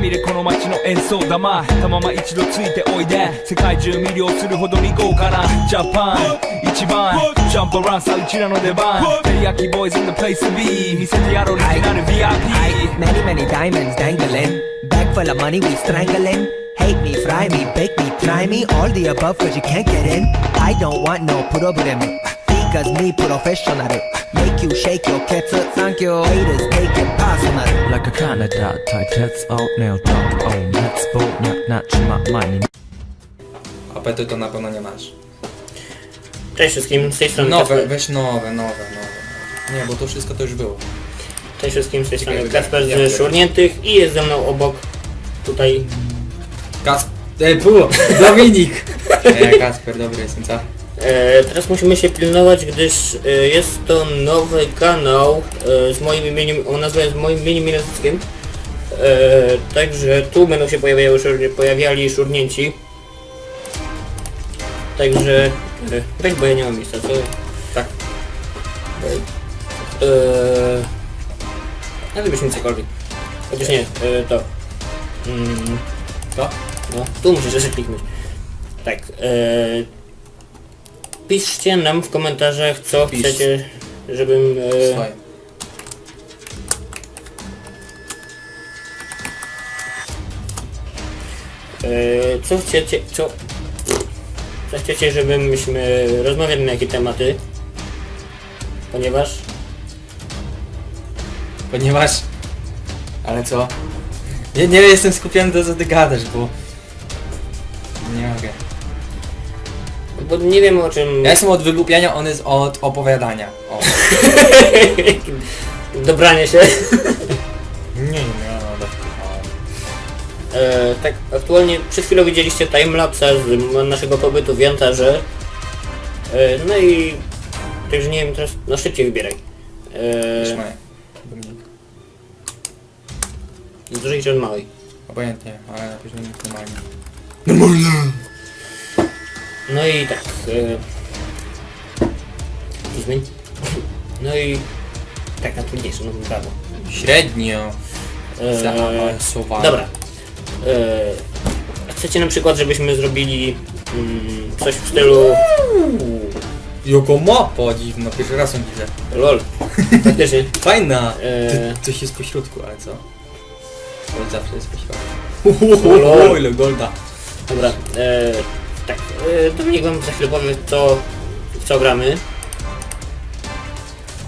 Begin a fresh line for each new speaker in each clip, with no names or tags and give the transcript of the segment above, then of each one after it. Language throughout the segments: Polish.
見れこの街の演奏玉たまま一度ついておいで世界中魅了するほどに豪華なジャパン一番ジャンプアランさうちらの出番テリヤキボーイズ in the place to be 見せてやろうオリジナル VIP
Many, many diamonds dangling. Bag full of money, we strangling. Hate me, fry me, bake me, try me. All the above, cause you can't get in. I don't want no problem. Because me professional. Make you shake your cats. Thank you. Haters take it personal.
Like a Canada type, oh, let's go, not, not, trzyma money.
Apetytu na pewno nie masz.
Cześć wszystkim, z tej strony
Nowe,
Kasper.
weź nowe, nowe, nowe. Nie, bo to wszystko to już było.
Cześć wszystkim, z tej strony Kasper z Szurniętych i jest ze mną obok tutaj
Kas... Ej, pu! Dominik! Nie, Kasper, dobry jestem, co?
E, teraz musimy się pilnować, gdyż e, jest to nowy kanał e, z moim imieniem, o nazwę z moim imieniem i. E, także tu będą się pojawiały, pojawiali szurnięci. Także... E, weź, bo ja nie mam miejsca, co?
Tak.
E, ale byśmy cokolwiek. Chociaż nie, e, to. Mm,
To?
no, tu musisz jeszcze kliknąć. Tak. E, piszcie nam w komentarzach, co
Pisz.
chcecie, żebym... E, e, co chcecie, co... Co chcecie, żebyśmy rozmawiali na jakie tematy? Ponieważ...
Ponieważ... Ale co? Nie, nie jestem skupiony to co ty gadasz, bo... Nie mogę.
Bo nie wiem o czym...
Ja jestem od wygłupiania, on jest od opowiadania. O.
Dobranie się.
Nie, nie, no, no,
E, tak, aktualnie przed chwilą widzieliście timelapsa z m- naszego pobytu w Jantarze. E, no i... Także nie wiem, teraz... No szybciej wybieraj. E, z dużej czy od małej?
Obojętnie, ale na poziomie normalnie.
No i tak... Zmień. No i... Tak, na trudniejsze, no brawo.
Średnio.
E,
Zaawansowany.
dobra. A chcecie na przykład, żebyśmy zrobili mm, coś w stylu...
Joko mapa dziwna, pierwszy raz ją widzę.
LOL. Faktycznie.
Fajna! Ty, coś jest po środku, ale co? Gold zawsze jest po środku.
O, lol.
O, ile golda.
Dobra, e, tak, e, Dominik wam za chwilę powie co, w co gramy.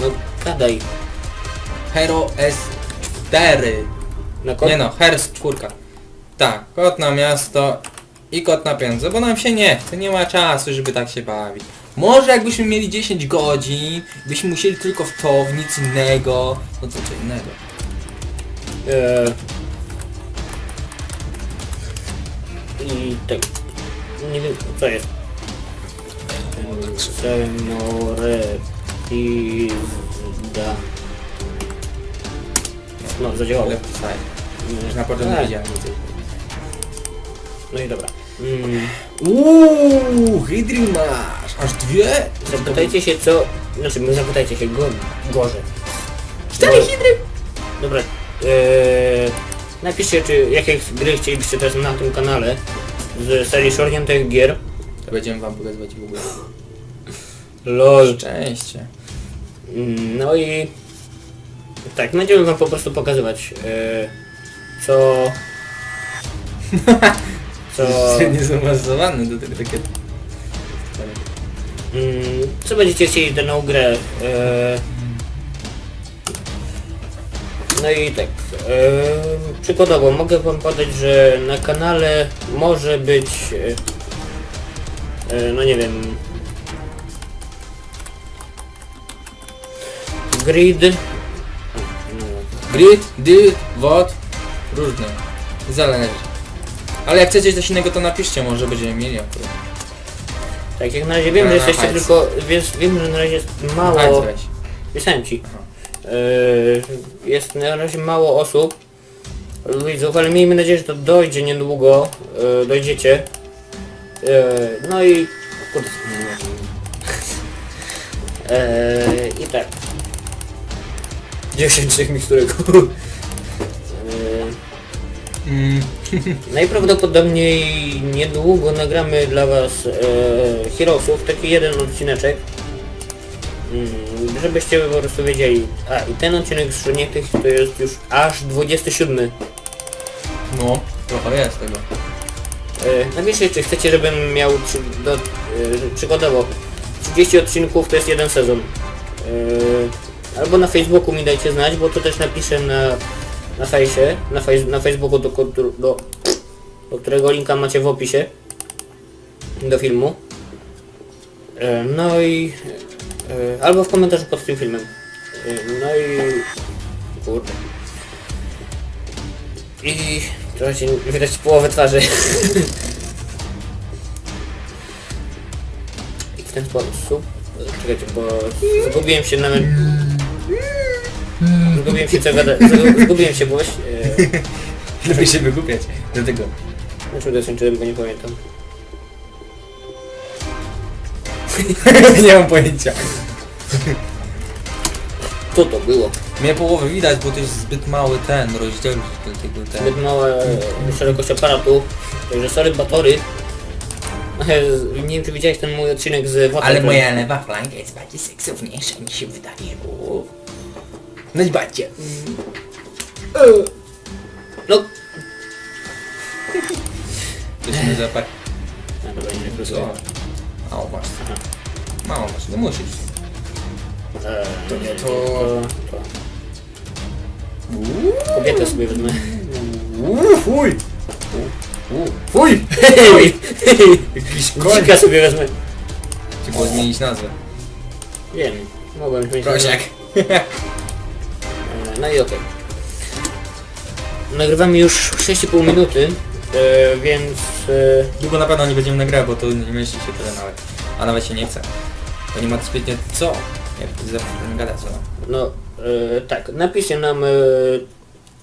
No, gadaj.
Hero S4.
Na kod?
Nie no, Hero S4. Tak, kot na miasto i kot na pieniądze, bo nam się nie chce, nie ma czasu, żeby tak się bawić. Może jakbyśmy mieli 10 godzin, byśmy musieli tylko w to, w nic innego, no to co innego.
E, I tak, nie wiem, co jest. Semore pizda. No, zadziałało.
Już na początku
Tak.
wiedziałem więcej.
No i dobra. Mm.
Hydry masz! Aż dwie?
Zapytajcie się co... Znaczy, my zapytajcie się go, gorzej.
Cztery hydry!
Dobra. Eee, napiszcie, czy jakie gry chcielibyście teraz na tym kanale z serii szorniętych gier.
To będziemy wam pokazywać w ogóle.
LOL.
Szczęście.
Mm, No i... Tak, będziemy wam po prostu pokazywać eee, co... Co...
Zaawansowany do tego takie...
Mm, co będziecie chcieli daną grę? E... No i tak, przykładowo mogę wam podać, że na kanale może być, e... E, no nie wiem, grid,
Grid, dyd, wod, różne. Zależy. Ale jak chcecie coś innego to napiszcie, może będziemy mieli akurat.
tak jak na razie wiem, że jesteście
hajs.
tylko, wiesz, wiem, że na razie jest
Hajs
mało,
weź.
pisałem ci. Jest na razie mało osób, widzów, ale miejmy nadzieję, że to dojdzie niedługo, e, dojdziecie. E, no i... Kurde, I tak. 10 trzech miksturek. Najprawdopodobniej niedługo nagramy dla was e, Heroesów, taki jeden odcineczek. Mm, żebyście po prostu wiedzieli. A i ten odcinek z Szurniętych to jest już aż 27.
no, trochę jest tego.
E, napiszcie czy chcecie żebym miał przy, do, e, przykładowo 30 odcinków to jest jeden sezon. E, albo na Facebooku mi dajcie znać, bo to też napiszę na, na fejsie, na, fejs, na Facebooku do, do, do, do którego linka macie w opisie do filmu. E, no i albo w komentarzu pod tym filmem. E, no i kurde. I trochę się widać połowę twarzy. I w ten sposób. Czekajcie, bo zgubiłem się nawet. Zgubiłem się co gada. zgu- Zgubiłem się boś. E,
Lubię się wygłupiać do tego.
na czym dokończyłem, bo nie pamiętam.
nie mam pojęcia.
Co to było?
Mnie połowę widać, bo to jest zbyt mały ten rozdzielczość do tego ten.
Zbyt mała e, szerokość aparatu. Także sorry batory. E, Nie wiem czy widziałeś ten mój odcinek z Water
Ale moja lewa flanka jest bardziej seksowniejsza niż się wydaje. O. No i bacie.
No.
Lecimy zapach.
A, dobra, nie
masz. Mało masz, nie musisz.
E,
To nie to.
to. Kobietę sobie wezmę.
Uuu, fuj! Uuu, fuj! Jakiś
Dzika sobie wezmę.
Trzeba było zmienić nazwę.
Wiem, mogłem mieć...
Prosiak.
E, No i okej. Nagrywamy już 6,5 minuty, e, więc... E,
Długo na pewno nie będziemy nagrywać, bo to nie mieści się tyle nawet. A nawet się nie chce. Bo nie ma zbytnio co. Jak zawsze gadać, no.
no, e, tak, napiszcie nam e,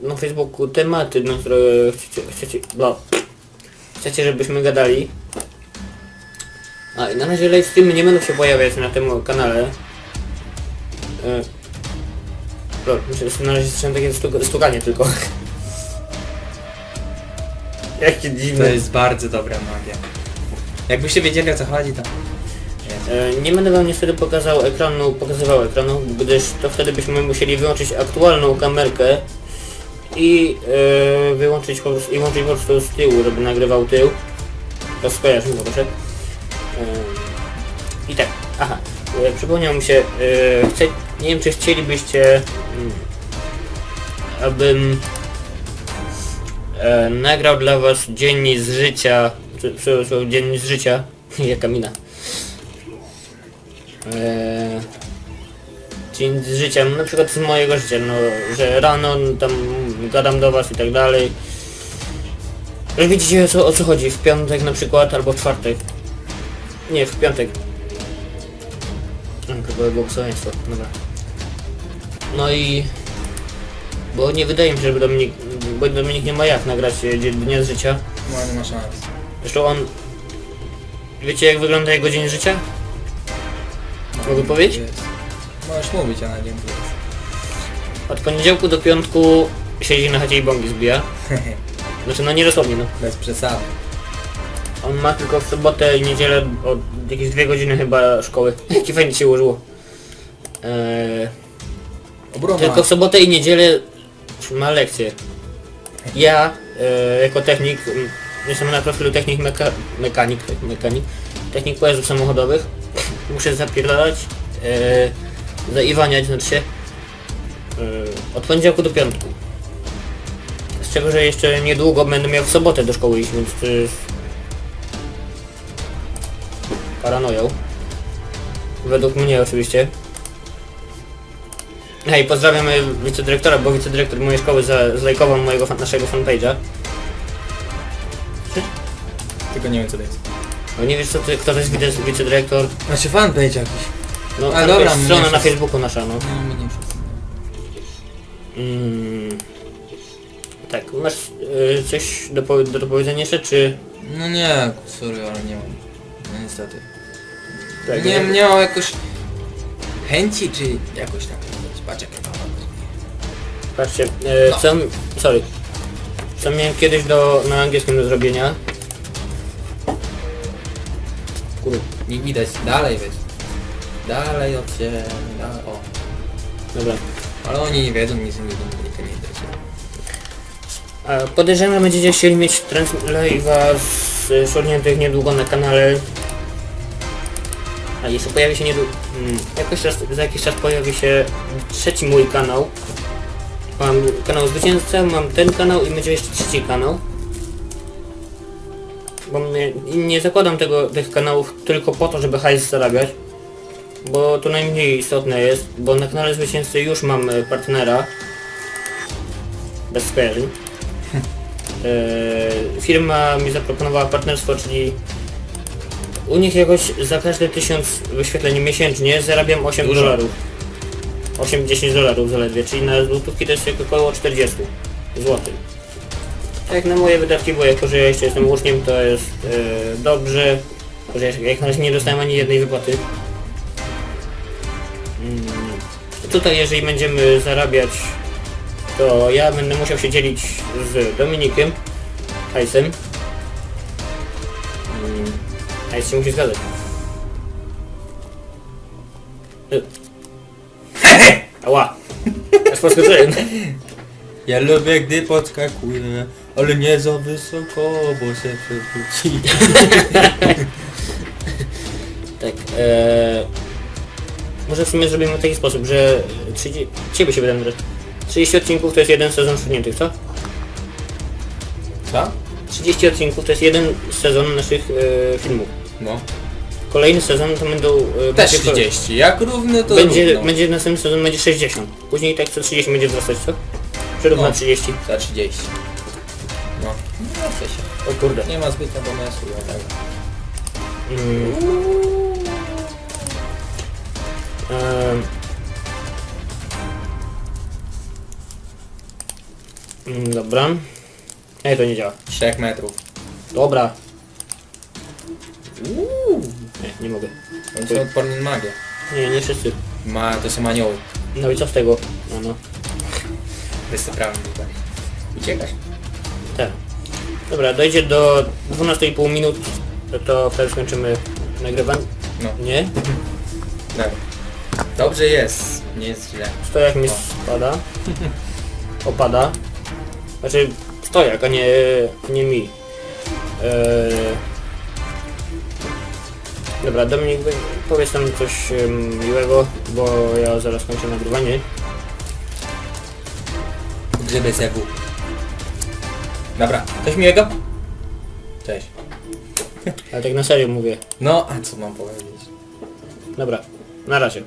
na Facebooku tematy, na które chcecie, chcecie, no, chcecie żebyśmy gadali. A i na razie live streamy nie będą się pojawiać na tym kanale. E, lol, myślę, że na razie słyszałem takie stuk stukanie tylko. Jakie
To
dziwne.
jest bardzo dobra magia. Jakbyście wiedzieli o co chodzi, to...
E, Nie będę wam niestety pokazał ekranu, pokazywał ekranu, gdyż to wtedy byśmy musieli wyłączyć aktualną kamerkę i e, wyłączyć po prostu, i włączyć po prostu z tyłu, żeby nagrywał tył. To skojarzy mi proszę. E, I tak, aha, e, przypomniał mi się, chce, nie wiem czy chcielibyście, mm, abym e, nagrał dla was dziennik z życia, czy- przepraszam, dziennik z życia, jaka mina. Dzień z życia, na przykład z mojego życia, no, że rano tam gadam do was i tak dalej. Że widzicie o co, o co chodzi, w piątek na przykład, albo w czwartek. Nie, w piątek. Chyba błogosławieństwo, dobra. No i... Bo nie wydaje mi się, żeby Dominik... Bo Dominik nie ma jak nagrać e, dnia z życia.
No nie ma szans.
Zresztą on... Wiecie jak wygląda jego dzień życia? Mogę powiedzieć?
Jest. Możesz mówić, a na dzień jest.
Od poniedziałku do piątku siedzi na chacie i bongi zbija. Znaczy no nie dosłownie no.
Bez przesady.
On ma tylko w sobotę i niedzielę od jakieś dwie godziny chyba szkoły. Jakie fajnie się ułożyło. Eee,
Obrona.
tylko w sobotę i niedzielę ma lekcje. Ja e, jako technik, m, jestem na profilu technik meka mekanik, tak, mekanik, technik pojazdów samochodowych. Muszę zapierdalać, e, zaiwaniać znaczy. E, od poniedziałku do piątku. Z czego, że jeszcze niedługo będę miał w sobotę do szkoły iść, więc to jest paranoją. Według mnie oczywiście. Hej, pozdrawiamy wicedyrektora, bo wicedyrektor mojej szkoły za, zlajkował mojego fan, naszego fanpage'a.
Tylko nie wiem co to jest.
No nie wiesz co ty, kto to jest wice, wicedyrektor?
Znaczy fanpage jakiś.
No,
A, dobra,
strona
mniejsza
na Facebooku nasza, no.
No my nie wszyscy.
Mm. Tak, masz y, coś do, powie- do, powiedzenia jeszcze, czy...
No nie, sorry, ale nie mam. No niestety.
Tak,
nie, nie mam jakoś chęci, czy jakoś tak. Patrz jakie mama.
Patrzcie, e,
No.
co... Sorry. co miałem kiedyś do, na angielskim do zrobienia.
Nie widać, dalej weź. Dalej od ciebie, dalej, o.
dobra.
Ale oni nie wiedzą, nic nie wiedzą, to nie interesuje.
A Podejrzewam, że będziecie chcieli mieć translive'a z y, niedługo na kanale. A jeszcze pojawi się niedługo... Hmm, jakoś raz, za jakiś czas pojawi się trzeci mój kanał. Mam kanał zwycięzca, mam ten kanał i będzie jeszcze trzeci kanał. Bo mnie, nie zakładam tego, tych kanałów tylko po to, żeby hajs zarabiać. Bo to najmniej istotne jest, bo na kanale zwycięzcy już mam partnera. Bez skojarzeń. Eee, firma mi zaproponowała partnerstwo, czyli u nich jakoś za każde 1000 wyświetleń miesięcznie zarabiam 8
Dużo.
dolarów. 8-10 dolarów zaledwie, czyli na złotówki to jest około 40 złotych. Tak jak na moje wydatki, bo jako że ja jeszcze jestem uczniem, to jest e, dobrze, że jak na razie nie dostałem ani jednej wypłaty. Mm, Tutaj jeżeli będziemy zarabiać to ja będę musiał się dzielić z Dominikiem, Hajsem. Mm, Hajs się musi zgadzać. Y. Ała! Aż podskoczyłem.
Ja lubię, gdy podskakuję, ale nie za wysoko, bo się przewróci.
Tak, eee, Może w sumie zrobimy w taki sposób, że 30, ciebie się wydaje, że 30 odcinków to jest jeden sezon Szurniętych, co?
Co?
30 odcinków to jest jeden sezon naszych e, filmów.
No.
Kolejny sezon to będą... E,
Też
będzie-
30, jak równy to
Będzie,
równo.
będzie następny sezon będzie 60. Później tak co 30 będzie wzrastać, co? Czy równo
No.
30?
Za 30. No. Nie chce się.
O kurde.
Nie ma zbytnio pomysłu, ja tak.
Mm. Em. Mm, Dobra. Ej, to nie działa.
3 metrów.
Dobra. Nie, nie mogę.
Oni są odporni na magię.
Nie, nie wszyscy.
Ma, to są anioły.
No i co z tego? No, no.
Występowałem tutaj. Uciekasz.
Tak. Dobra, dojdzie do 12,5 minut, to, to wtedy skończymy nagrywanie.
No.
Nie?
Tak. Dobrze jest. Nie jest źle.
Stojak mi spada. Opada. Znaczy stojak, a nie, nie mi. Eee... Dobra, Dominik, powiedz tam coś em, miłego, bo ja zaraz kończę nagrywanie.
Grzeby se w. Dobra. Coś miłego? Cześć.
Ale tak na serio mówię.
No, a co mam powiedzieć?
Dobra, na razie.